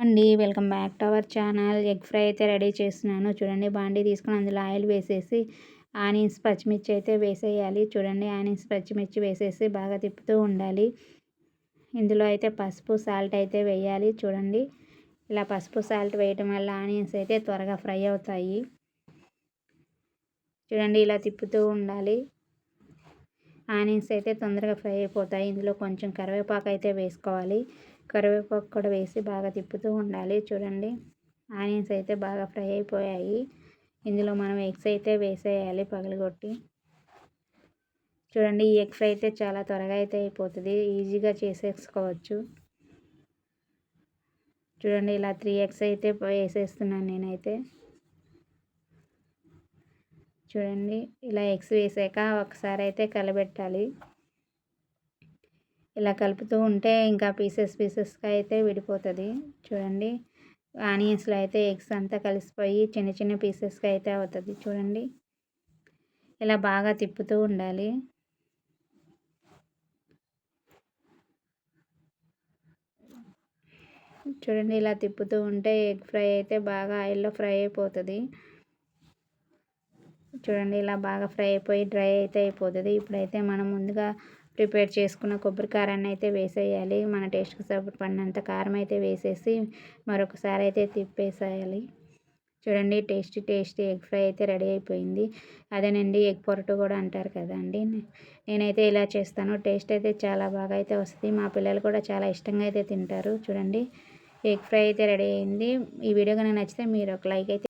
అండి welcome back to our channel. Egg fry అయితే ready చేస్తున్నాను. చూడండి బాండీ తీసుకుని అందులో ఆయిల్ వేసేసి ఆనియన్స్ పచ్చిమిర్చి అయితే వేసేయాలి. చూడండి ఆనియన్స్ పచ్చిమిర్చి వేసేసి బాగా తిప్పుతూ ఉండాలి. ఇందులో అయితే పసుపు సాల్ట్ అయితే వేయాలి. చూడండి ఇలా పసుపు సాల్ట్ వేయటం వల్ల ఆనియన్స్ అయితే త్వరగా ఫ్రై అవుతాయి. చూడండి ఇలా తిప్పుతూ ఉండాలి. ఆనియన్స్ అయితే తొందరగా ఫ్రై అయిపోతాయి. ఇందులో కొంచెం కరివేపాకు అయితే వేసుకోవాలి. కరివేపాకు కూడా వేసి బాగా తిప్పుతూ ఉండాలి. చూడండి ఆనియన్స్ అయితే బాగా ఫ్రై అయిపోయాయి. ఇందులో మనం ఎగ్స్ అయితే వేసేయాలి పగలగొట్టి. చూడండి ఈ ఎగ్ ఫ్రై అయితే చాలా త్వరగా అయితే అయిపోతుంది. ఈజీగా చేసేసుకోవచ్చు. చూడండి ఇలా త్రీ ఎగ్స్ అయితే వేసేస్తున్నాను నేనైతే. చూడండి. ఇలా ఎగ్స్ వేసాక ఒకసారి అయితే కలబెట్టాలి. ఇలా కలుపుతూ ఉంటే ఇంకా పీసెస్ పీసెస్గా అయితే విడిపోతుంది. చూడండి. ఆనియన్స్లో అయితే ఎగ్స్ అంతా కలిసిపోయి చిన్న చిన్న పీసెస్గా అయితే అవుతుంది. చూడండి. ఇలా బాగా తిప్పుతూ ఉండాలి. చూడండి. ఇలా తిప్పుతూ ఉంటే ఎగ్ ఫ్రై అయితే బాగా ఆయిల్లో ఫ్రై అయిపోతుంది. చూడండి ఇలా బాగా ఫ్రై అయిపోయి డ్రై అయితే అయిపోతుంది. ఇప్పుడైతే మనం ముందుగా ప్రిపేర్ చేసుకున్న కొబ్బరి కారాన్ని అయితే వేసేయాలి. మన టేస్ట్కి సరిపడినంత కారం అయితే వేసేసి మరొకసారి అయితే తిప్పేసేయాలి. చూడండి టేస్టీ టేస్టీ ఎగ్ ఫ్రై అయితే రెడీ అయిపోయింది. అదేనండి ఎగ్ పొరటు కూడా అంటారు కదండి నేనైతే ఇలా చేస్తాను. టేస్ట్ అయితే చాలా బాగా అయితే వస్తుంది. మా పిల్లలు కూడా చాలా ఇష్టంగా అయితే తింటారు. చూడండి ఎగ్ ఫ్రై అయితే రెడీ అయింది. ఈ వీడియో కనుక నచ్చితే మీరు ఒక లైక్ అయితే